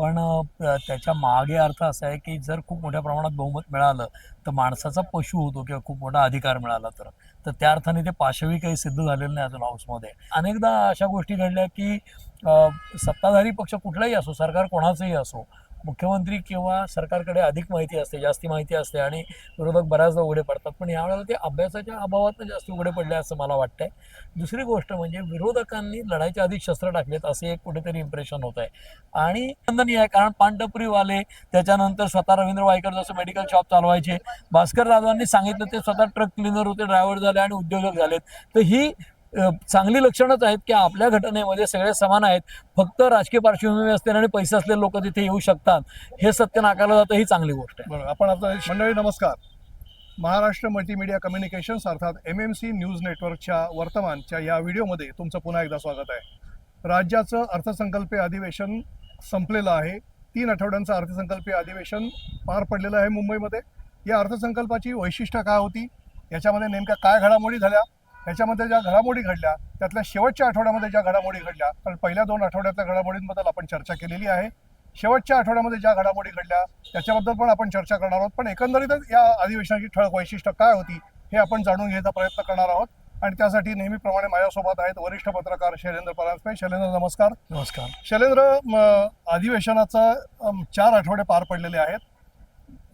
पण त्याच्यामागे अर्थ असा आहे की जर खूप मोठ्या प्रमाणात बहुमत मिळालं तर माणसाचा पशु होतो किंवा खूप मोठा अधिकार मिळाला तर. तर त्या अर्थाने ते पाशवी काही सिद्ध झालेलं नाही अजून हाऊसमध्ये. अनेकदा अशा गोष्टी घडल्या की सत्ताधारी पक्ष कुठलाही असो सरकार कोणाचंही असो मुख्यमंत्री किंवा सरकारकडे अधिक माहिती असते जास्ती माहिती असते आणि विरोधक बऱ्याचदा उघडे पडतात. पण यावेळेला ते अभ्यासाच्या अभावातून जास्त उघडे पडले असं मला वाटतंय. दुसरी गोष्ट म्हणजे विरोधकांनी लढायच्या आधी शस्त्र टाकलेत असे एक कुठेतरी इम्प्रेशन होत आहे आणि नंदनीय आहे कारण पानटपरीवाले त्याच्यानंतर स्वतः रवींद्र वायकर जसं मेडिकल शॉप चालवायचे. भास्कर जाधवांनी सांगितलं ते स्वतः ट्रक क्लिनर होते ड्रायव्हर झाले आणि उद्योजक झालेत. तर ही चांगली लक्षणच आहेत की आपल्या घटनेमध्ये सगळे समान आहेत. फक्त राजकीय पार्श्वभूमी असते आणि पैसे असलेले लोक तिथे येऊ शकतात. हे सत्य नाकारलं जातं ही चांगली गोष्ट आहे. बरं आपण आता मंडळी नमस्कार. महाराष्ट्र मल्टीमीडिया कम्युनिकेशन्स अर्थात एम एम सी न्यूज नेटवर्कच्या वर्तमानच्या या व्हिडिओमध्ये तुमचं पुन्हा एकदा स्वागत आहे. राज्याचं अर्थसंकल्पीय अधिवेशन संपलेलं आहे. तीन आठवड्यांचं अर्थसंकल्पीय अधिवेशन पार पडलेलं आहे मुंबईमध्ये. या अर्थसंकल्पाची वैशिष्ट्य काय होती? याच्यामध्ये नेमक्या काय घडामोडी झाल्या? याच्यामध्ये ज्या घडामोडी घडल्या त्यातल्या शेवटच्या आठवड्यामध्ये ज्या घडामोडी घडल्या कारण पहिल्या दोन आठवड्यातल्या घडामोडींबद्दल आपण चर्चा केलेली आहे. शेवटच्या आठवड्यामध्ये ज्या घडामोडी घडल्या त्याच्याबद्दल पण आपण चर्चा करणार आहोत. पण एकंदरीतच या अधिवेशनाची ठळक वैशिष्ट्य काय होती हे आपण जाणून घ्यायचा प्रयत्न करणार आहोत. आणि त्यासाठी नेहमीप्रमाणे माझ्यासोबत आहेत वरिष्ठ पत्रकार शैलेंद्र परांजपे. शैलेंद्र नमस्कार. नमस्कार. शैलेंद्र अधिवेशनाचा चार आठवडे पार पडलेले आहेत.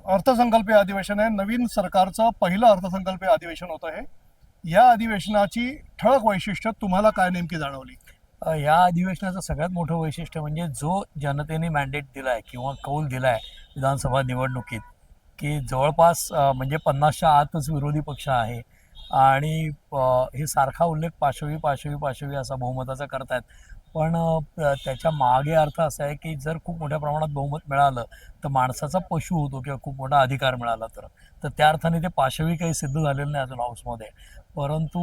अर्थसंकल्पीय अधिवेशन आहे. नवीन सरकारचं पहिलं अर्थसंकल्पीय अधिवेशन होतं हे. या अधिवेशनाची ठळक वैशिष्ट्य तुम्हाला काय नेमकी जाणवली? या अधिवेशनाचं सगळ्यात मोठं वैशिष्ट्य म्हणजे जो जनतेने मॅन्डेट दिलाय किंवा कौल दिलाय विधानसभा निवडणुकीत की जवळपास म्हणजे पन्नासच्या आतच विरोधी पक्ष आहे आणि हे सारखा उल्लेख पाशवी पाशवी पाशवी असा बहुमताचा करतायत. पण त्याच्यामागे अर्थ असा आहे की जर खूप मोठ्या प्रमाणात बहुमत मिळालं तर माणसाचा पशु होतो किंवा खूप मोठा अधिकार मिळाला तर. तर त्या अर्थाने ते पाशवी काही सिद्ध झालेलं नाही अजून हाऊसमध्ये परंतु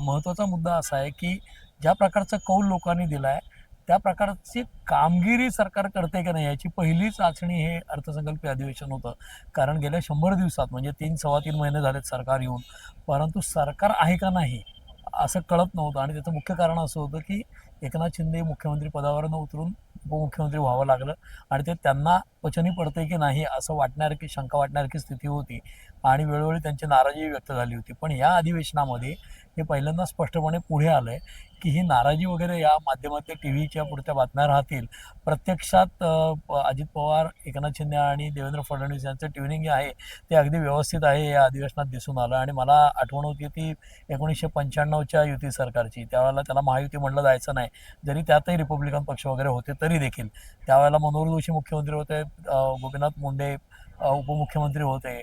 महत्त्वाचा मुद्दा असा आहे की ज्या प्रकारचा कौल लोकांनी दिला आहे त्या प्रकारची कामगिरी सरकार करते की नाही याची पहिली चाचणी हे अर्थसंकल्पीय अधिवेशन होतं. कारण गेल्या शंभर दिवसात म्हणजे तीन सव्वा तीन महिने झालेत सरकार येऊन परंतु सरकार आहे का नाही असं कळत नव्हतं. आणि त्याचं मुख्य कारण असं होतं की एकनाथ शिंदे मुख्यमंत्री पदावरनं उतरून उपमुख्यमंत्री व्हावं लागलं आणि ते त्यांना पचनी पडते की नाही असं वाटणारकी शंका वाटणारकी स्थिती होती. आणि वेळोवेळी त्यांची नाराजी व्यक्त झाली होती. पण या अधिवेशनामध्ये हे पहिल्यांदा स्पष्टपणे पुढे आलं आहे की ही नाराजी वगैरे या माध्यमातल्या टी व्हीच्या पुढच्या बातम्या राहतील. प्रत्यक्षात अजित पवार एकनाथ शिंदे आणि देवेंद्र फडणवीस यांचं ट्युनिंग जे आहे ते अगदी व्यवस्थित आहे या अधिवेशनात दिसून आलं. आणि मला आठवण होती ती एकोणीसशे पंच्याण्णवच्या युती सरकारची. त्यावेळेला त्याला महायुती म्हणलं जायचं नाही. जरी त्यातही रिपब्लिकन पक्ष वगैरे होते तरी देखील. त्यावेळेला मनोहर जोशी मुख्यमंत्री होते गोपीनाथ मुंडे उपमुख्यमंत्री होते.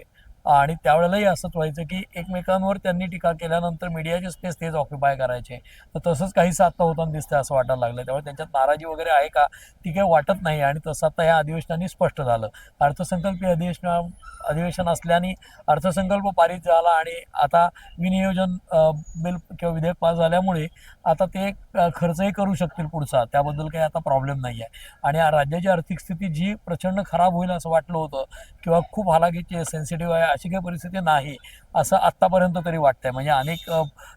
आणि त्यावेळेलाही असंच व्हायचं की एकमेकांवर त्यांनी टीका केल्यानंतर मीडियाचे स्पेस तेच ऑक्युपाय करायचे. तर तसंच काहीच आत्ता होताना दिसतंय असं वाटायला लागलं त्यामुळे त्यांच्यात नाराजी वगैरे आहे का? ती काही वाटत नाही आणि तसं आता या अधिवेशनाने स्पष्ट झालं. अर्थसंकल्पीय अधिवेशन अधिवेशन असल्याने अर्थसंकल्प पारित झाला आणि आता विनियोजन बिल किंवा विधेयक पास झाल्यामुळे आता ते खर्चही करू शकतील पुढचा. त्याबद्दल काही आता प्रॉब्लेम नाही आहे आणि राज्याची आर्थिक स्थिती जी प्रचंड खराब होईल असं वाटलं होतं किंवा खूप हालाकीची सेन्सिटिव्ह आहे अशी काही परिस्थिती नाही असं आत्तापर्यंत तरी वाटतंय. म्हणजे अनेक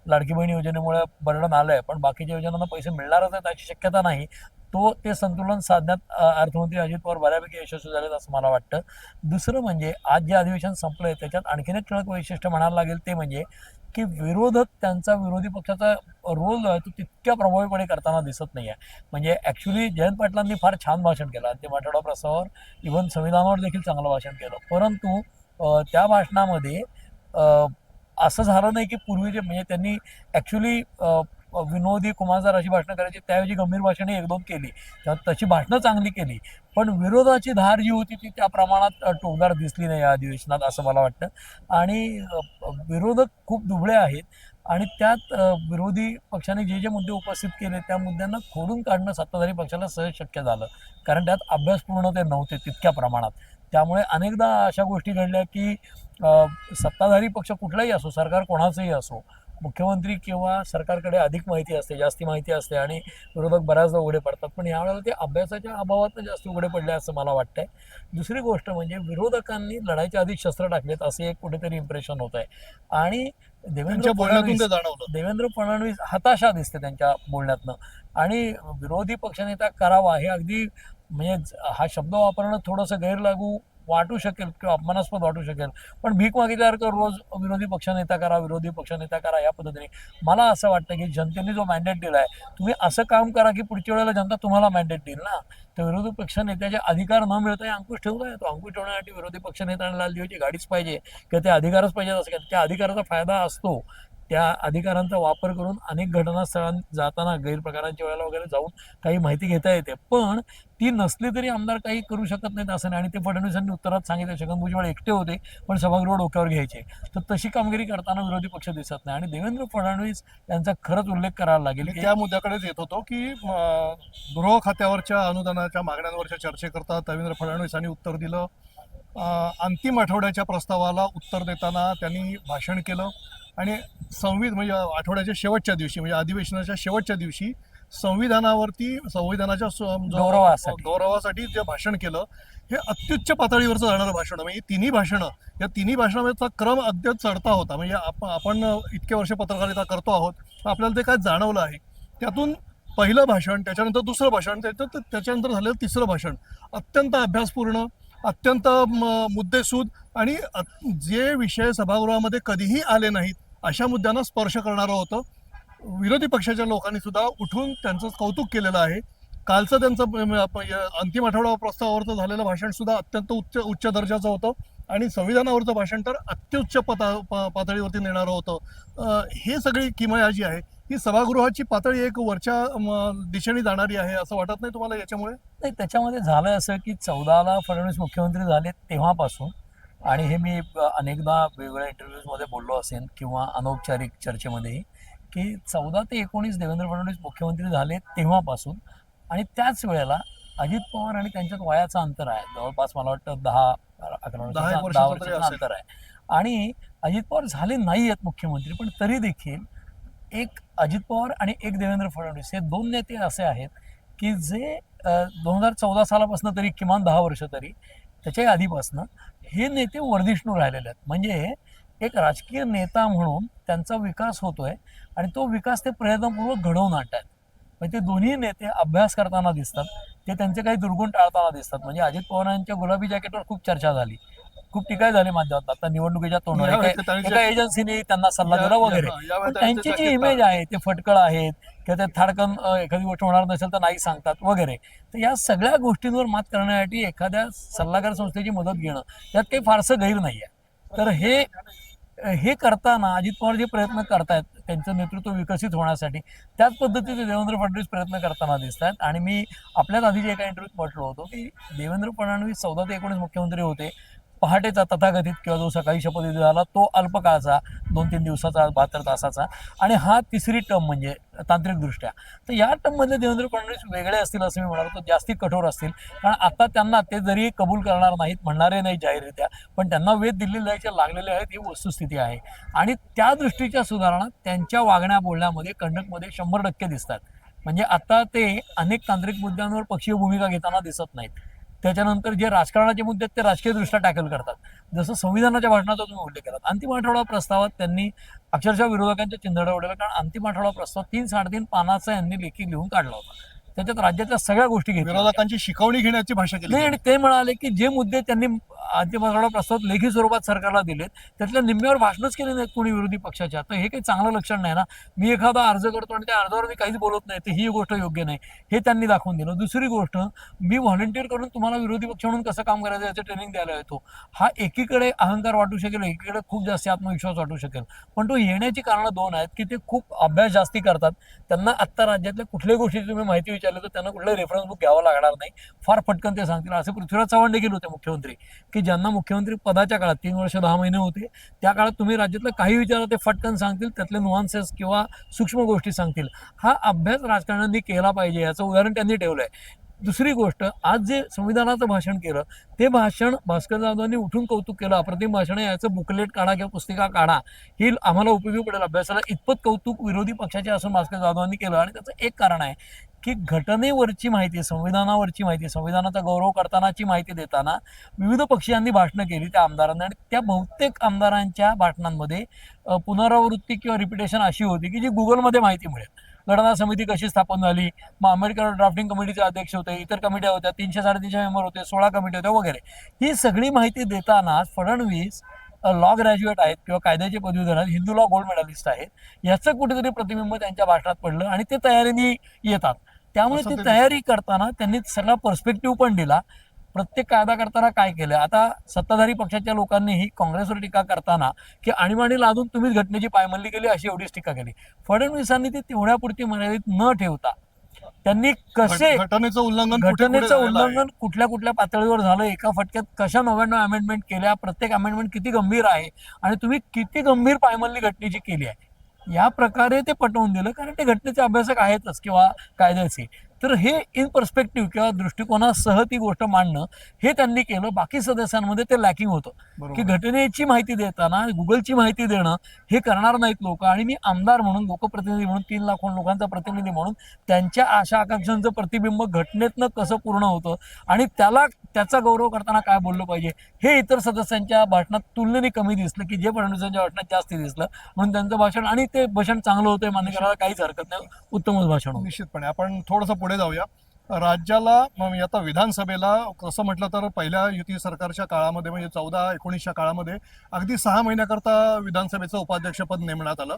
लाडकी बहीण योजनेमुळे बर्डन आलं आहे पण बाकीच्या योजनांना पैसे मिळणारच आहेत अशी शक्यता नाही. तो ते संतुलन साधण्यात अर्थमंत्री अजित पवार बऱ्यापैकी यशस्वी झालेत असं मला वाटतं. दुसरं म्हणजे आज जे अधिवेशन संपलंय त्याच्यात आणखीन एक ठळक वैशिष्ट्य म्हणायला लागेल ते म्हणजे की विरोधक त्यांचा विरोधी पक्षाचा रोल जो आहे तो तितक्या प्रभावीपणे करताना दिसत नाही आहे म्हणजे ॲक्च्युली जयंत पाटलांनी फार छान भाषण केलं. ते मराठवाडा प्रस्तावावर इव्हन संविधानावर देखील चांगलं भाषण केलं. परंतु त्या भाषणामध्ये असं झालं नाही की पूर्वीचे म्हणजे त्यांनी ॲक्च्युली विनोदी कुमारदार अशी भाषणं करायची त्याऐवजी गंभीर भाषणे एक दोन केली. तशी भाषणं चांगली केली. पण विरोधाची धार जी होती ती त्या प्रमाणात टोकदार दिसली नाही या अधिवेशनात असं मला वाटतं. आणि विरोधक खूप दुबळे आहेत. आणि त्यात विरोधी पक्षाने जे जे मुद्दे उपस्थित केले त्या मुद्द्यांना खोडून काढणं सत्ताधारी पक्षाला सहज शक्य झालं. कारण त्यात अभ्यासपूर्ण ते नव्हते तितक्या प्रमाणात. त्यामुळे अनेकदा अशा गोष्टी घडल्या की सत्ताधारी पक्ष कुठलाही असो सरकार कोणाचंही असो मुख्यमंत्री किंवा सरकारकडे अधिक माहिती असते जास्ती माहिती असते आणि विरोधक बऱ्याचदा उघडे पडतात. पण यावेळेला ते अभ्यासाच्या अभावात जास्त उघडे पडले असं मला वाटतंय. दुसरी गोष्ट म्हणजे विरोधकांनी लढाईच्या आधी शस्त्र टाकलेत असे एक कुठेतरी इम्प्रेशन होत आहे. आणि देवेंद्र फडणवीस देवेंद्र फडणवीस हताशा दिसते त्यांच्या बोलण्यातनं. आणि विरोधी पक्षनेता करावा हे अगदी म्हणजे हा शब्द वापरणं थोडंसं गैरलागू वाटू शकेल किंवा अपमानास्पद वाटू शकेल. पण भीक मागितल्यासारखं रोज विरोधी पक्षनेता करा विरोधी पक्षनेता करा या पद्धतीने. मला असं वाटतं की जनतेने जो मॅन्डेट आहे तुम्ही असं काम करा की पुढच्या वेळेला जनता तुम्हाला मॅन्डेट देईल ना? तर विरोधी पक्षनेत्याचे अधिकार न मिळता अंकुश ठेवलाय तो अंकुश ठेवण्यासाठी विरोधी पक्षनेत्यांना लाल दिव्याची गाडीच पाहिजे. किंवा ते अधिकारच पाहिजे असं त्या अधिकाराचा फायदा असतो. त्या अधिकारांचा वापर करून अनेक घटनास्थळांत जाताना गैरप्रकारांच्या वेळेला वगैरे जाऊन काही माहिती घेता येते. पण ती नसली तरी आमदार काही करू शकत नाहीत असं नाही. आणि ते फडणवीसांनी उत्तरात सांगितलं छगन भुजबळ एकटे होते पण सभागृह डोक्यावर घ्यायचे. तर तशी कामगिरी करताना विरोधी पक्ष दिसत नाही. आणि देवेंद्र फडणवीस यांचा खरंच उल्लेख करायला लागेल त्या मुद्द्याकडेच येत होतो की गृह खात्यावरच्या अनुदानाच्या मागण्यांवरच्या चर्चेकरता देवेंद्र फडणवीसांनी उत्तर दिलं. अंतिम आठवड्याच्या प्रस्तावाला उत्तर देताना त्यांनी भाषण केलं. आणि संविध म्हणजे आठवड्याच्या शेवटच्या दिवशी म्हणजे अधिवेशनाच्या शेवटच्या दिवशी संविधानावरती संविधानाच्या गौरवासाठी. गौरवासाठी जे भाषण केलं हे अत्युच्च पातळीवरचं जाणारं भाषण. म्हणजे तिन्ही भाषणं या तिन्ही भाषणाचा क्रम अद्याप चढता होता. म्हणजे आप- आपण इतके वर्ष पत्रकारिता करतो आहोत तर आपल्याला ते काय जाणवलं आहे? त्यातून पहिलं भाषण त्याच्यानंतर दुसरं भाषण त्याच्यानंतर झालेलं तिसरं भाषण अत्यंत अभ्यासपूर्ण अत्यंत म- मुद्देसूद आणि अ- जे विषय सभागृहामध्ये कधीही आले नाहीत अशा मुद्द्यांना स्पर्श करणारं होतं. विरोधी पक्षाच्या लोकांनी सुद्धा उठून त्यांचं कौतुक केलेलं आहे. कालचं त्यांचं अंतिम आठवडा प्रस्तावावरचं झालेलं भाषण सुद्धा अत्यंत उच्च उच्च दर्जाचं होतं. आणि संविधानावरचं भाषण तर अत्युच्च पता प- पातळीवरती नेणारं होतं. हे सगळी किमया जी आहे. ही सभागृहाची पातळी एक वरच्या दिशेने जाणारी आहे असं वाटत नाही तुम्हाला याच्यामुळे? नाही त्याच्यामध्ये झालं असं की चौदाला फडणवीस मुख्यमंत्री झाले तेव्हापासून. आणि हे मी अनेकदा वेगवेगळ्या इंटरव्ह्यूजमध्ये बोललो असेल किंवा अनौपचारिक चर्चेमध्येही की चौदा ते एकोणीस देवेंद्र फडणवीस मुख्यमंत्री झाले तेव्हापासून. आणि त्याच वेळेला अजित पवार आणि त्यांच्यात वयाचं अंतर आहे. जवळपास मला वाटतं दहा अकरा दहा वर्षाचं. अंतर आहे. आणि अजित पवार झाले नाही आहेत मुख्यमंत्री पण तरी देखील एक अजित पवार आणि एक देवेंद्र फडणवीस हे दोन नेते असे आहेत की जे दोन हजार चौदा सालापासून तरी किमान दहा वर्ष तरी त्याच्याही आधीपासनं हे नेते वर्धिष्णू राहिलेले आहेत. म्हणजे एक राजकीय नेता म्हणून त्यांचा विकास होतोय आणि तो विकास ते प्रयत्नपूर्वक घडवून आणत आहेत म्हणजे ते दोन्ही नेते अभ्यास करताना दिसतात ते त्यांचे काही दुर्गुण टाळताना दिसतात. म्हणजे अजित पवारांच्या गुलाबी जॅकेटवर खूप चर्चा झाली. खूप टीकाही झाली माध्यमात. आता निवडणुकीच्या तोंडावर एका एजन्सीने त्यांना सल्ला दिला वगैरे. पण त्यांची जी इमेज आहे ते फटकळ आहेत किंवा ते थाडकन अ, एखादी गोष्ट होणार नसेल तर नाही सांगतात वगैरे. तर या सगळ्या गोष्टींवर मात करण्यासाठी एखाद्या सल्लागार संस्थेची मदत घेणं यात काही फारसं गैर नाही आहे तर हे हे करताना अजित पवार जे प्रयत्न करतायत त्यांचं नेतृत्व विकसित होण्यासाठी त्याच पद्धतीचे देवेंद्र फडणवीस प्रयत्न करताना दिसत आहेत आणि मी आपल्याच आधीच्या एका इंटरव्ह्यूत म्हटलं होतो की देवेंद्र फडणवीस चौदा ते एकोणीस मुख्यमंत्री होते. पहाटेचा तथाकथित किंवा जो सकाळी शपथविधी झाला तो अल्पकाळाचा दोन तीन दिवसाचा बहात्तर तासाचा आणि हा तिसरी टर्म म्हणजे तांत्रिकदृष्ट्या. तर या टर्ममधले देवेंद्र फडणवीस वेगळे असतील असं मी म्हणालो तो जास्ती कठोर असतील. कारण आता त्यांना ते जरी कबूल करणार नाहीत म्हणणारे नाही जाहीररित्या पण त्यांना वेध दिल्ली जायचे लागलेले आहेत ही वस्तुस्थिती आहे. आणि त्या दृष्टीच्या सुधारणा त्यांच्या वागण्या बोलण्यामध्ये कंडकमध्ये शंभर टक्के दिसतात. म्हणजे आता ते अनेक तांत्रिक मुद्द्यांवर पक्षीय भूमिका घेताना दिसत नाहीत. त्याच्यानंतर जे राजकारणाचे मुद्दे आहेत ते राजकीयदृष्ट्या टॅकल करतात. जसं संविधानाच्या भाषणाचा तुम्ही उल्लेख केला अंतिम आठवडा प्रस्तावात त्यांनी अक्षरशः विरोधकांच्या चिंधड्या उडवल्या कारण अंतिम आठवडा प्रस्ताव तीन साडेतीन पानाचा यांनी लेखी लिहून काढला होता. त्याच्यात राज्यातल्या सगळ्या गोष्टी घेतल्या. विरोधकांची शिकवणी घेण्याची भाषा केली आणि ते म्हणाले की जे मुद्दे त्यांनी अंतिम आठवडा प्रस्ताव लेखी स्वरूपात सरकारला दिलेत. त्यातल्या निम्म्यावर भाषणच केले नाहीत कोणी विरोधी पक्षाच्या. तर हे काही चांगलं लक्षण नाही ना? मी एखादा अर्ज करतो आणि त्या अर्जावर मी काहीच बोलत नाही. तर ही गोष्ट योग्य नाही. हे त्यांनी दाखवून दिलं. दुसरी गोष्ट मी व्हॉलेंटिअर करून तुम्हाला विरोधी पक्ष म्हणून कसं काम करायचं याचं ट्रेनिंग द्यायला येतो. हा एकीकडे अहंकार वाटू शकेल एकीकडे खूप जास्त आत्मविश्वास वाटू शकेल. पण तो येण्याची कारणं दोन आहेत की ते खूप अभ्यास जास्ती करतात. त्यांना आत्ता राज्यातल्या कुठल्याही गोष्टीची तुम्ही माहिती विचारली तर त्यांना कुठलं रेफरन्स बुक घ्यावं लागणार नाही. फार पटकन ते सांगतील. असे पृथ्वीराज चव्हाण देखील होते मुख्यमंत्री. की ज्यांना मुख्यमंत्री पदाच्या काळात तीन वर्ष दहा महिने होते त्या काळात तुम्ही राज्यातलं काही विचारा ते फटकन सांगतील त्यातले नुआन्सेस किंवा सूक्ष्म गोष्टी सांगतील. हा अभ्यास राजकारण्यांनी केला पाहिजे याचं उदाहरण त्यांनी ठेवलंय. दुसरी गोष्ट आज जे संविधानाचं भाषण केलं ते भाषण भास्कर जाधवांनी उठून कौतुक केलं अप्रतिम भाषण आहे याचं बुकलेट काढा किंवा पुस्तिका काढा ही आम्हाला उपयोगी पडेल अभ्यासाला. इतपत कौतुक विरोधी पक्षाचे असून भास्कर जाधवांनी केलं आणि त्याचं एक कारण आहे. की घटनेवरची माहिती संविधानावरची माहिती संविधानाचा गौरव करतानाची माहिती देताना विविध पक्षीयांनी भाषणं केली त्या आमदारांनी आणि त्या बहुतेक आमदारांच्या भाषणांमध्ये पुनरावृत्ती किंवा रिपिटेशन अशी होती की जी गुगलमध्ये माहिती मिळेल. घटना समिती कशी स्थापन झाली मग अमेरिकन ड्राफ्टिंग कमिटीचे अध्यक्ष होते इतर कमिट्या होत्या तीनशे साडेतीनशे मेंबर होते सोळा कमिटी होत्या वगैरे. ही सगळी माहिती देताना फडणवीस लॉ ग्रॅज्युएट आहेत किंवा कायद्याचे पदवीधर आहेत हिंदू लॉ गोल्ड मेडलिस्ट आहेत याचं कुठेतरी प्रतिबिंब त्यांच्या भाषणात पडलं आणि ते तयारीने येतात. त्यामुळे ती तयारी करताना त्यांनी सगळा पर्स्पेक्टिव्ह पण दिला. प्रत्येक कायदा करताना काय केलं? आता सत्ताधारी पक्षाच्या लोकांनीही काँग्रेसवर टीका करताना की आणीबाणी लादून तुम्हीच घटनेची पायमल्ली केली अशी एवढीच टीका केली. फडणवीसांनी ती तेवढ्यापुरती मर्यादित न ठेवता त्यांनी कसे घट- घटनेचं उल्लंघन घटनेचं? उल्लंघन कुठल्या कुठल्या पातळीवर झालं? एका फटक्यात कशा नव्याण्णव अमेंडमेंट केल्या? प्रत्येक अमेंडमेंट किती गंभीर आहे? आणि तुम्ही किती गंभीर पायमल्ली घटनेची केली आहे? या प्रकारे ते पटवून दिलं. कारण ते घटनेचे अभ्यासक आहेतच किंवा कायद्याचे तर हे इन पर्स्पेक्टिव्ह किंवा दृष्टिकोनासह ती गोष्ट मांडणं हे त्यांनी केलं. बाकी सदस्यांमध्ये ते लॅकिंग होतं. की घटनेची माहिती देताना गुगलची माहिती देणं हे करणार नाहीत लोक. आणि मी आमदार म्हणून लोकप्रतिनिधी म्हणून तीन लाख लोकांचा प्रतिनिधी म्हणून त्यांच्या आशा आकांक्षांचं प्रतिबिंब घटनेतनं कसं पूर्ण होतं आणि त्याला त्याचा गौरव करताना काय बोललं पाहिजे हे इतर सदस्यांच्या भाषणात तुलनेने कमी दिसलं की जे फडणवीसांच्या भाषणात जास्त दिसलं. म्हणून त्यांचं भाषण आणि ते भाषण चांगलं होतं मान्य करायला काहीच हरकत नाही. उत्तमच भाषण होतं. निश्चितपणे. आपण थोडंसं पुढे जाऊया. राज्याला आता विधानसभेला कसं म्हटलं तर पहिल्या युती सरकारच्या काळामध्ये म्हणजे चौदा एकोणीसच्या काळामध्ये अगदी सहा महिन्याकरता विधानसभेचं उपाध्यक्षपद नेमण्यात आलं.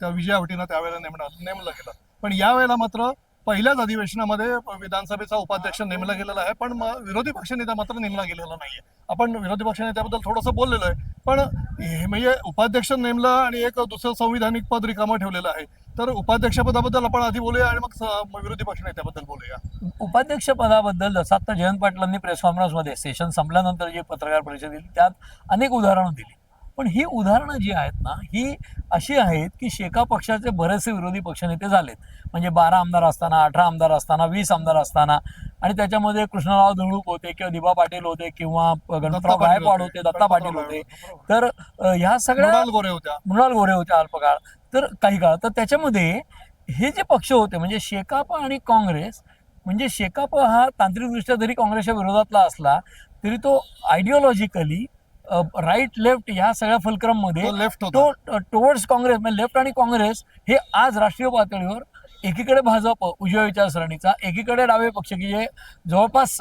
त्या विजयावटीनं त्यावेळेला नेमण्यात नेमलं गेलं. पण यावेळेला मात्र पहिल्याच अधिवेशनामध्ये विधानसभेचा उपाध्यक्ष नेमला गेलेला आहे. पण विरोधी पक्षनेता मात्र नेमला गेलेला नाहीये. आपण विरोधी पक्षनेत्याबद्दल थोडंसं बोललेलं आहे. पण हे म्हणजे उपाध्यक्ष नेमलं आणि एक दुसरं संविधानिक पद रिकामं ठेवलेलं आहे. तर उपाध्यक्षपदाबद्दल आपण आधी बोलूया आणि मग विरोधी पक्षनेत्याबद्दल बोलूया. उपाध्यक्ष पदाबद्दल जसं आता जयंत पाटलांनी प्रेस कॉन्फरन्समध्ये सेशन संपल्यानंतर जी पत्रकार परिषद दिली त्यात अनेक उदाहरणं दिली. पण ही उदाहरणं जी आहेत ना ही अशी आहेत की शेका पक्षाचे बरेचसे विरोधी पक्षनेते झालेत. म्हणजे बारा आमदार असताना अठरा आमदार असताना वीस आमदार असताना आणि त्याच्यामध्ये कृष्णराव धुळूक होते किंवा दिबा पाटील होते किंवा गणपतराव गायकवाड होते, दत्ता पाटील होते. तर ह्या सगळ्या मृणाल गोरे होत्या. मृणाल गोरे होते अल्पकाळ. तर काही काळ. तर त्याच्यामध्ये हे जे पक्ष होते म्हणजे शेकापा आणि काँग्रेस म्हणजे शेकापा हा तांत्रिकदृष्ट्या जरी काँग्रेसच्या विरोधातला असला तरी तो आयडिओलॉजिकली राईट लेफ्ट ह्या सगळ्या फलक्रममध्ये तो लेफ्ट होता. तो टुवर्ड्स काँग्रेस म्हणजे लेफ्ट आणि काँग्रेस हे आज राष्ट्रीय पातळीवर एकीकडे भाजप उजव्या विचारसरणीचा एकीकडे डावे पक्ष की जे जवळपास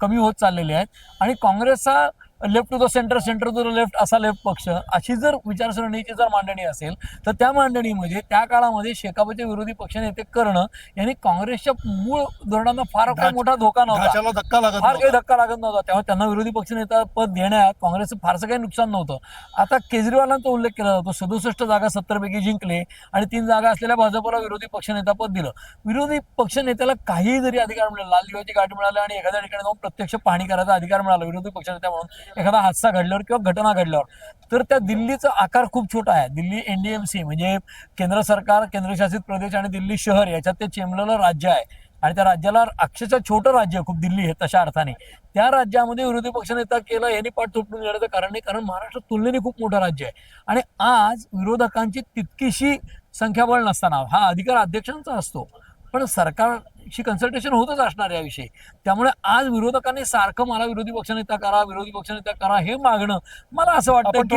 कमी होत चाललेले आहेत. आणि काँग्रेसचा left to the centre centre to the left असा लेफ्ट पक्ष. अशी जर विचारसरणीची जर मांडणी असेल तर त्या मांडणीमध्ये त्या काळामध्ये शेकापचे विरोधी पक्षनेते करणं यांनी काँग्रेसच्या मूळ धोरणांना फार काही ढाच- मोठा धोका नव्हता. धक्का लागत फार काही. धक्का लागत नव्हता. तेव्हा त्यांना विरोधी पक्षनेता पद देण्यात काँग्रेसचं फारसं काही नुकसान नव्हतं. आता केजरीवालांचा उल्लेख केला जातो. सदुसष्ट जागा सत्तर पैकी जिंकले आणि तीन जागा असलेल्या भाजपला विरोधी पक्षनेता पद दिलं. विरोधी पक्षनेत्याला काही जरी अधिकार मिळाला लाल दिव्याची गाठी मिळाली आणि एखाद्या ठिकाणी जाऊन प्रत्यक्ष पाहणी करायचा अधिकार मिळाला विरोधी पक्षनेत्या म्हणून एखादा हादसा घडल्यावर किंवा घटना घडल्यावर तर त्या दिल्लीचा आकार खूप छोटा आहे. दिल्ली एनडीएमसी म्हणजे केंद्र सरकार केंद्रशासित प्रदेश आणि दिल्ली शहर याच्यात ते चेंबलेलं राज्य आहे. आणि त्या राज्याला अक्षरशः छोटं राज्य खूप दिल्ली आहे तशा अर्थाने. त्या राज्यामध्ये विरोधी पक्षनेता केलं यांनी पाठ तुटून घेण्याचं कारण नाही कारण महाराष्ट्र तुलनेने खूप मोठं राज्य आहे. आणि आज विरोधकांची तितकीशी संख्याबळ नसताना हा अधिकार अध्यक्षांचा असतो. पण सरकार सरकारशी कन्सल्टेशन होतच असणार याविषयी त्यामुळे आज विरोधकांनी सारखं मला विरोधी पक्षनेता करा विरोधी पक्षनेता करा हे मागणं मला असं वाटतं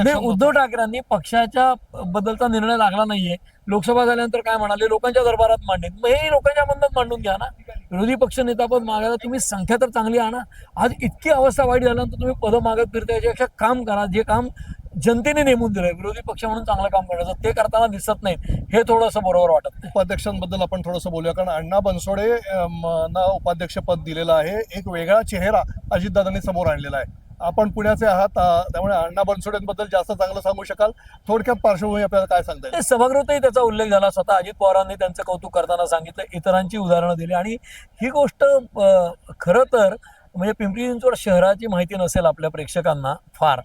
की उद्धव ठाकरेंनी पक्षाच्या बद्दलचा निर्णय लागला नाहीये. लोकसभा झाल्यानंतर काय म्हणाले? लोकांच्या दरबारात मांडेन. मग हे लोकांच्या मनात मांडून घ्या ना. विरोधी पक्ष नेतापद मागायला तुम्ही संख्या तर चांगली आणा. आज इतकी अवस्था वाईट झाल्यानंतर तुम्ही पदं मागत फिरता याच्यापेक्षा काम करा. जे काम जनतेने नेमून दिलंय विरोधी पक्ष म्हणून चांगलं काम करायचं ते करताना दिसत नाहीत. हे थोडंसं बरोबर वाटत नाही. उपाध्यक्षांबद्दल आपण थोडंसं बोलूया कारण अण्णा बनसोडे ना उपाध्यक्षपद दिलेलं आहे. एक वेगळा चेहरा अजितदादांनी समोर आणलेला आहे. आपण पुण्याचे आहात त्यामुळे अण्णा बनसोडेंबद्दल जास्त चांगलं सांगू शकाल. थोडक्यात पार्श्वभूमी आपल्याला काय सांगता येईल? सभागृहातही त्याचा उल्लेख झाला. स्वतः अजित पवारांनी त्यांचं कौतुक करताना सांगितलं इतरांची उदाहरणं दिली. आणि ही गोष्ट खरं तर म्हणजे पिंपरी चिंचवड शहराची माहिती नसेल आपल्या प्रेक्षकांना फार.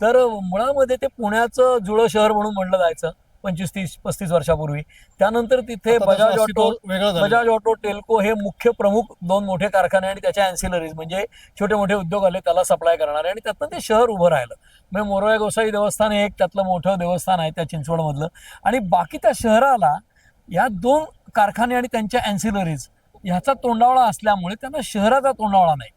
तर मुळामध्ये ते पुण्याचं जुळं शहर म्हणून म्हणलं जायचं पंचवीस तीस पस्तीस वर्षापूर्वी. त्यानंतर तिथे बजाज ऑटो बजाज ऑटो टेल्को हे मुख्य प्रमुख दोन मोठे कारखाने आणि त्याच्या अँसिलरीज म्हणजे छोटे मोठे उद्योग आले त्याला सप्लाय करणारे आणि त्यातनं ते शहर उभं राहिलं. म्हणजे मोरया गोसाई देवस्थान हे एक त्यातलं मोठं देवस्थान आहे त्या चिंचवडमधलं. आणि बाकी त्या शहराला या दोन कारखाने आणि त्यांच्या अँसिलरीज ह्याचा तोंडावळा असल्यामुळे त्यांना शहराचा तोंडावळा नाही.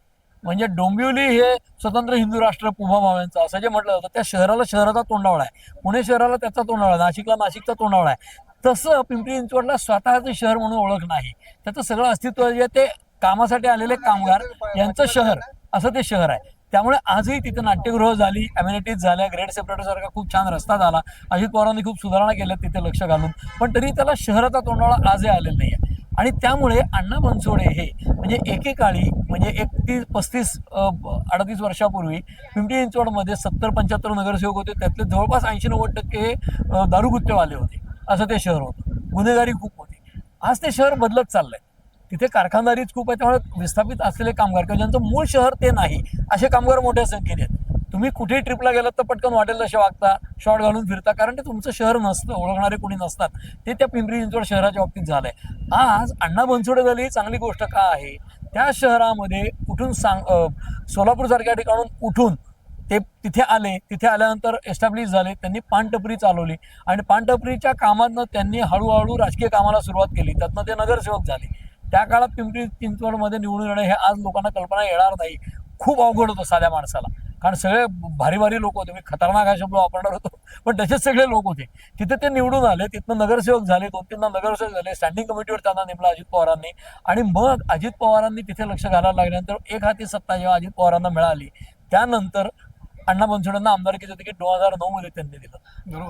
म्हणजे डोंबिवली हे स्वतंत्र हिंदू राष्ट्र पुभा भाव्यांचं असं जे म्हटलं जातं त्या शहराला शहराचा तोंडावळा आहे. पुणे शहराला त्याचा तोंडावळा नाशिकला नाशिकचा तोंडावळा आहे. तसं पिंपरी चिंचवडला स्वतःचं शहर म्हणून ओळख नाही. त्याचं सगळं अस्तित्व जे ते कामासाठी आलेले कामगार यांचं शहर असं ते शहर आहे. त्यामुळे आजही तिथे नाट्यगृह झाली अम्युनिटीज झाल्या ग्रेड सेपरेटर सारखा खूप छान रस्ता झाला. अजित पवारांनी खूप सुधारणा केल्या तिथे लक्ष घालून. पण तरी त्याला शहराचा तोंडाळा आजही आलेला नाही आहे आणि त्यामुळे अण्णा बनसोडे हे म्हणजे एकेकाळी म्हणजे एकतीस पस्तीस अडतीस वर्षापूर्वी पिंपरी चिंचवडमध्ये सत्तर पंच्याहत्तर नगरसेवक होते. त्यातले जवळपास ऐंशी नव्वद टक्के हे होते. असं ते शहर होतं. गुन्हेगारी खूप होती. आज ते शहर बदलत चाललंय. तिथे कारखानदारीच खूप आहे त्यामुळे विस्थापित असलेले कामगार किंवा ज्यांचं मूळ शहर ते नाही असे कामगार मोठ्या संख्येने आहेत तुम्ही कुठेही ट्रिपला गेलात तर पटकन वाटेल तसे वागता शॉर्ट घालून फिरता कारण ते तुमचं शहर नसतं ओळखणारे कोणी नसतात. ते त्या पिंपरी चिंचवड शहराच्या बाबतीत झालंय. आज अण्णा बनसोडे झाली ही चांगली गोष्ट का आहे? त्या शहरामध्ये कुठून सांग सोलापूर सारख्या ठिकाणून उठून ते तिथे आले. तिथे आल्यानंतर एस्टॅब्लिश झाले. त्यांनी पानटपरी चालवली. आणि पानटपरीच्या कामातनं त्यांनी हळूहळू राजकीय कामाला सुरुवात केली. त्यातनं ते नगरसेवक झाले. त्या काळात पिंपरी चिंचवडमध्ये निवडून येणं हे आज लोकांना कल्पना येणार नाही. खूप अवघड होतं साध्या माणसाला. कारण सगळे भारी भारी लोक होते. मी खतरनाक हा शब्द वापरणार होतो. पण तसेच सगळे लोक होते. तिथे ते निवडून आले. तिथनं नगरसेवक झाले. दोन तीनदा नगरसेवक झाले. स्टँडिंग कमिटीवर त्यांना नेमला अजित पवारांनी. आणि मग अजित पवारांनी तिथे लक्ष घालायला लागल्यानंतर एक हाती सत्ता जेव्हा अजित पवारांना मिळाली त्यानंतर अण्णा बनसोडेंना आमदारकीचं तिकीट दोन हजार नऊ मध्ये त्यांनी दिलं.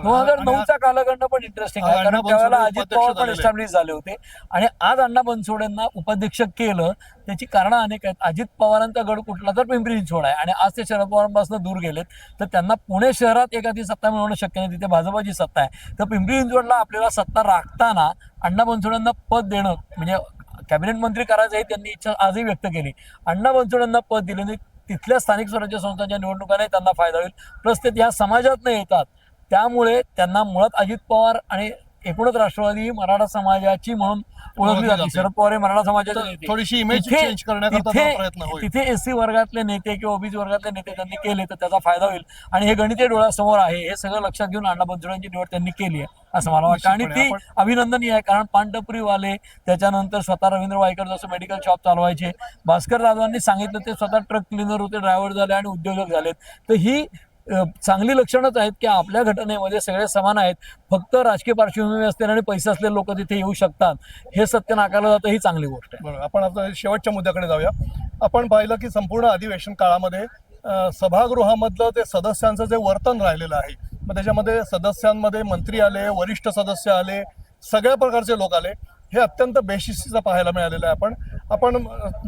दोन हजार आणि नऊचा कालखंड पण इंटरेस्टिंग आहे कारण त्यावेळेला अजित पवार पण. एस्टॅब्लिश झाले होते. आणि आज अण्णा बनसोडेंना उपाध्यक्ष केलं त्याची कारणं अनेक आहेत. अजित पवारांचा गड कुठला तर पिंपरी चिंचवड आहे. आणि आज ते शरद पवारांपासून दूर गेलेत. तर त्यांना पुणे शहरात एखादी सत्ता मिळवणं शक्य नाही. तिथे भाजपाची सत्ता आहे. तर पिंपरी चिंचवडला आपल्याला सत्ता राखताना अण्णा बनसोडेंना पद देणं म्हणजे कॅबिनेट मंत्री करायचं हे त्यांनी इच्छा आजही व्यक्त केली. अण्णा बनसोडेंना पद दिल्याने तिथल्या स्थानिक स्वराज्य संस्थांच्या निवडणुकांनाही त्यांना फायदा होईल. प्लस ते या समाजात येतात. त्यामुळे त्यांना मुळात अजित पवार आणि एकूणच राष्ट्रवादी मराठा समाजाची म्हणून ओळखली जाते. शरद पवार हे मराठा समाजाचे नेते. थोडीशी इमेज तिथे- चेंज करण्याकरता तिथे- प्रयत्न होईल. तिथे एससी वर्गातले नेते किंवा ओबीसी वर्गातले नेते त्यांनी केले तर त्याचा फायदा होईल. आणि हे गणिते डोळ्यासमोर आहे. हे सगळं लक्षात घेऊन अण्णा बनसोडेंची निवड त्यांनी केली आहे असं मला वाटतं. आणि ती निश्चितपणे अभिनंदनीय आहे कारण पानटपरीवाले त्याच्यानंतर स्वतः रवींद्र वायकर जसं मेडिकल शॉप चालवायचे. भास्कर जाधवांनी सांगितलं ते स्वतः ट्रक क्लिनर होते ड्रायव्हर झाले आणि उद्योजक झालेत. तर ही चांगली लक्षणच आहेत की आपल्या घटनेमध्ये सगळे समान आहेत. फक्त राजकीय पार्श्वभूमी असतील आणि पैसे असलेले लोक तिथे येऊ शकतात. हे सत्य नाकारलं जातं ही चांगली गोष्ट आहे. बरोबर आपण आता शेवटच्या मुद्द्याकडे जाऊया. आपण पाहिलं की संपूर्ण अधिवेशन काळामध्ये सभागृहामधलं ते सदस्यांचं जे वर्तन राहिलेलं आहे मग त्याच्यामध्ये सदस्यांमध्ये मंत्री आले वरिष्ठ सदस्य आले सगळ्या प्रकारचे लोक आले. हे अत्यंत बेशिस्तीचं पाहायला मिळालेलं आहे आपण. आपण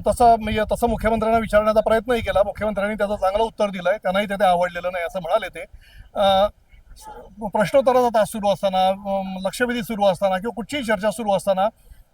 तसं म्हणजे तसं मुख्यमंत्र्यांना विचारण्याचा प्रयत्नही केला. मुख्यमंत्र्यांनी त्याचं चांगलं उत्तर दिलं आहे त्यांनाही ते ते आवडलेलं नाही असं म्हणाले ते. प्रश्नोत्तराचा तास सुरू असताना लक्षवेधी सुरू असताना किंवा कुठचीही चर्चा सुरू असताना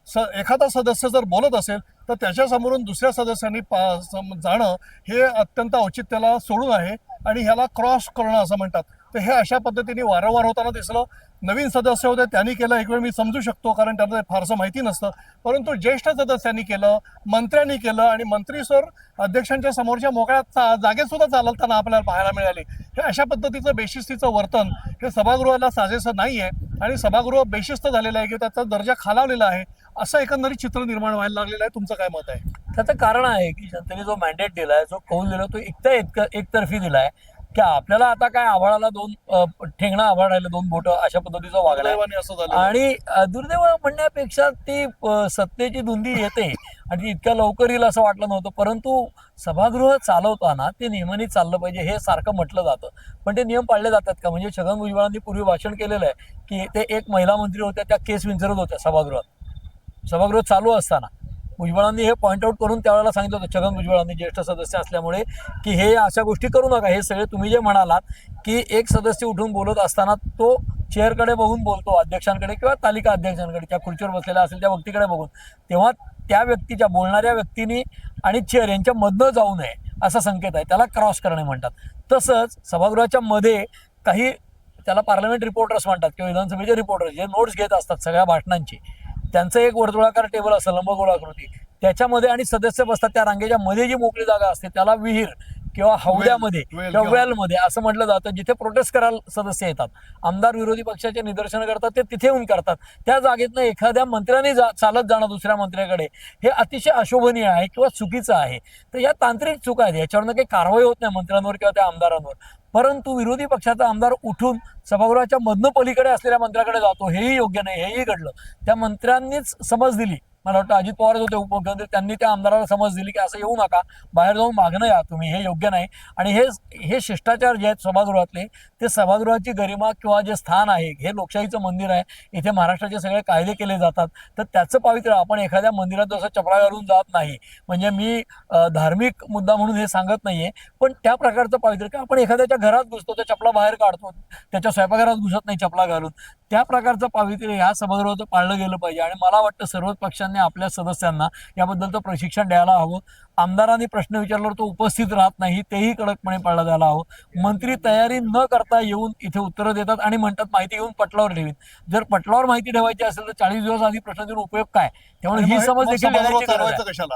स एखादा सदस्य जर बोलत असेल तर त्याच्यासमोरून दुसऱ्या सदस्यांनी पा सम- जाणं हे अत्यंत औचित्याला सोडून आहे आणि ह्याला क्रॉस करणं असं म्हणतात. तर हे अशा पद्धतीने वारंवार होताना दिसलं. नवीन सदस्य होते त्यांनी केलं. एक वेळ मी समजू शकतो कारण त्यांना फारसं माहिती नसतं. परंतु ज्येष्ठ सदस्यांनी केलं मंत्र्यांनी केलं आणि मंत्री सर अध्यक्षांच्या समोरच्या मोकळ्या जागेत सुद्धा चालवताना आपल्याला पाहायला मिळाले. हे अशा पद्धतीचं बेशिस्तीचं वर्तन हे सभागृहाला साजेसं नाही आहे आणि सभागृह बेशिस्त झालेलं आहे की त्याचा दर्जा खालावलेला आहे असं एकंदरीत चित्र निर्माण व्हायला लागलेलं आहे. तुमचं काय मत आहे? त्याचं कारण आहे की जनतेने जो मॅन्डेट दिलाय जो कौल दिला तो एकता एक एकतर्फी दिलाय. की आपल्याला आता काय आभाळाला दोन ठेंगणं आभाळ राहिलं दोन बोटं अशा पद्धतीचं वागणं. दुर्दैवाने असं झालं आणि दुर्दैव म्हणण्यापेक्षा ती सत्तेची धुंदी येते. आणि ती इतक्या लवकर येईल असं वाटलं नव्हतं. परंतु सभागृह चालवताना ते नियमाने चाललं पाहिजे हे सारखं म्हटलं जातं. पण ते नियम पाळले जातात का? म्हणजे छगन भुजबळांनी पूर्वी भाषण केलेलं आहे की ते एक महिला मंत्री होत्या त्या केस विंचरत होत्या सभागृहात. सभागृह चालू असताना. भुजबळांनी हे पॉईंट आउट करून त्यावेळेला सांगितलं होतं छगन भुजबळांनी ज्येष्ठ सदस्य असल्यामुळे की हे अशा गोष्टी करू नका. हे सगळे तुम्ही जे म्हणालात की एक सदस्य उठून बोलत असताना तो चेअरकडे बघून बोलतो अध्यक्षांकडे किंवा तालिका अध्यक्षांकडे ज्या खुर्चीवर बसलेला असेल त्या व्यक्तीकडे बघून. तेव्हा त्या व्यक्तीच्या बोलणाऱ्या व्यक्तीने आणि चेअर यांच्यामधनं जाऊ नये असा संकेत आहे. त्याला क्रॉस करणे म्हणतात. तसंच सभागृहाच्या मध्ये काही त्याला पार्लमेंट रिपोर्टर्स म्हणतात किंवा विधानसभेचे रिपोर्टर्स जे नोट्स घेत असतात सगळ्या भाषणांची त्यांचं एक वर्तुळाकार टेबल असतं लंबगोलाकृती त्याच्यामध्ये आणि सदस्य बसतात त्या रांगेच्या मध्ये जी मोकळी जागा असते त्याला विहीर किंवा हौद्यामध्ये किंवा किंवा- वेलमध्ये असं म्हटलं जातं जिथे प्रोटेस्ट करायला सदस्य येतात. आमदार विरोधी पक्षाचे निदर्शन करतात ते तिथे येऊन करतात. त्या जागेतनं एखाद्या मंत्र्याने जा चालत जाणं दुसऱ्या मंत्र्याकडे हे अतिशय अशोभनीय आहे किंवा चुकीचं आहे. तर या तांत्रिक चुका आहेत याच्यावरनं काही कारवाई होत नाही मंत्र्यांवर किंवा त्या आमदारांवर. परंतु विरोधी पक्षाचा आमदार उठून सभागृहाच्या मधनं पलीकडे असलेल्या मंत्र्याकडे जातो. हेही योग्य नाही. हेही घडलं. त्या मंत्र्यांनीच समज दिली. मला वाटतं अजित पवारच होते उपमुख्यमंत्री. त्यांनी त्या आमदाराला समज दिली की असं येऊ नका बाहेर जाऊन मागणं या तुम्ही हे योग्य नाही. आणि हे हे शिष्टाचार जे आहेत सभागृहातले ते सभागृहाची गरिमा किंवा जे स्थान आहे हे लोकशाहीचं मंदिर आहे इथे महाराष्ट्राचे सगळे कायदे केले जातात. तर त्याचं पावित्र्य आपण एखाद्या मंदिरात जसं चपला घालून जात नाही म्हणजे मी धार्मिक मुद्दा म्हणून हे सांगत नाहीये पण त्या प्रकारचं पावित्र्य की आपण एखाद्याच्या घरात घुसतो त्या चपला बाहेर काढतो त्याच्या स्वयंपाकघरात घुसत नाही चपला घालून. त्या प्रकारचं पावित्र्य ह्या सभागृहाचं पाळलं गेलं पाहिजे. आणि मला वाटतं सर्वच पक्षांनी आपल्या सदस्यांना याबद्दलचं प्रशिक्षण द्यायला हवं. आमदारांनी प्रश्न विचारल्यावर तो उपस्थित राहत नाही तेही कडकपणे पाळलं जायला हवं. मंत्री तयारी न करता येऊन इथे उत्तरं देतात आणि म्हणतात माहिती घेऊन पटलावर ठेवीत. जर पटलावर माहिती ठेवायची असेल तर चाळीस दिवस आधी प्रश्न देऊन उपयोग काय? त्यामुळे ही समज देखील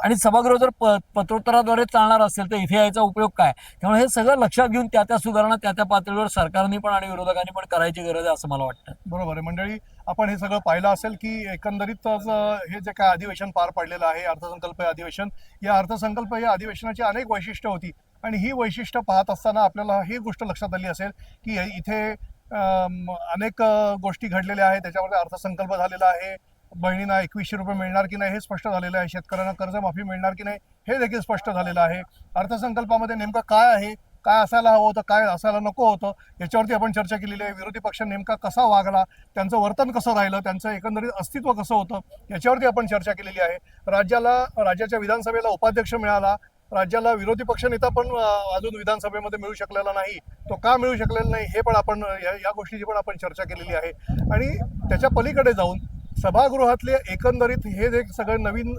आणि सभागृह जर पत्रोत्तराद्वारे चालणार असेल तर इथे यायचा उपयोग काय? त्यामुळे हे सगळं लक्षात घेऊन त्या त्या सुधारणा त्या त्या पातळीवर सरकारने पण आणि विरोधकांनी पण करायची गरज आहे असं मला वाटतं. बरोबर आहे. मंडळी आपण हे सगळं पाहिलं असेल की एकंदरीतच अं, हे जे काय अधिवेशन पार पडलेलं आहे अर्थसंकल्प अधिवेशन या अर्थसंकल्प या अधिवेशनाची अनेक वैशिष्ट्य होती. आणि ही वैशिष्ट्य पाहत असताना आपल्याला ही गोष्ट लक्षात आली असेल की इथे अनेक गोष्टी घडलेल्या आहेत. त्याच्यामध्ये अर्थसंकल्प झालेला आहे. बहिणींना एकवीसशे रुपये मिळणार की नाही हे स्पष्ट झालेलं आहे. शेतकऱ्यांना कर्जमाफी मिळणार की नाही हे देखील स्पष्ट झालेलं आहे. अर्थसंकल्पामध्ये नेमकं काय आहे? काय असायला हवं होतं काय असायला नको होतं याच्यावरती आपण चर्चा केलेली आहे. विरोधी पक्ष नेमका कसा वागला त्यांचं वर्तन कसं राहिलं त्यांचं एकंदरीत अस्तित्व कसं होतं याच्यावरती आपण चर्चा केलेली आहे. राज्याला राज्याच्या विधानसभेला उपाध्यक्ष मिळाला राज्याला विरोधी पक्षनेता पण अजून विधानसभेमध्ये मिळू शकलेला नाही. तो का मिळू शकलेला नाही हे पण आपण या या गोष्टीची पण आपण चर्चा केलेली आहे. आणि त्याच्या पलीकडे जाऊन सभागृहातले एकंदरीत हे जे सगळे नवीन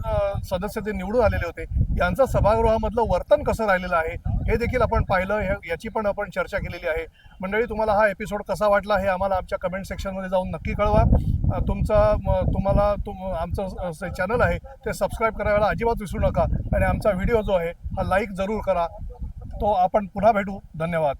सदस्य जे निवडून आलेले होते यांचं सभागृहामधलं वर्तन कसं राहिलेलं आहे हे देखील आपण पाहिलं हे याची पण आपण चर्चा केलेली आहे. मंडळी तुम्हाला हा एपिसोड कसा वाटला हे आम्हाला आमच्या कमेंट सेक्शनमध्ये जाऊन नक्की कळवा. तुमचा तुम्हाला तुम आमचं चॅनल आहे ते सबस्क्राईब करायला अजिबात विसरू नका. आणि आमचा व्हिडिओ जो आहे हा लाईक जरूर करा. तो आपण पुन्हा भेटू. धन्यवाद.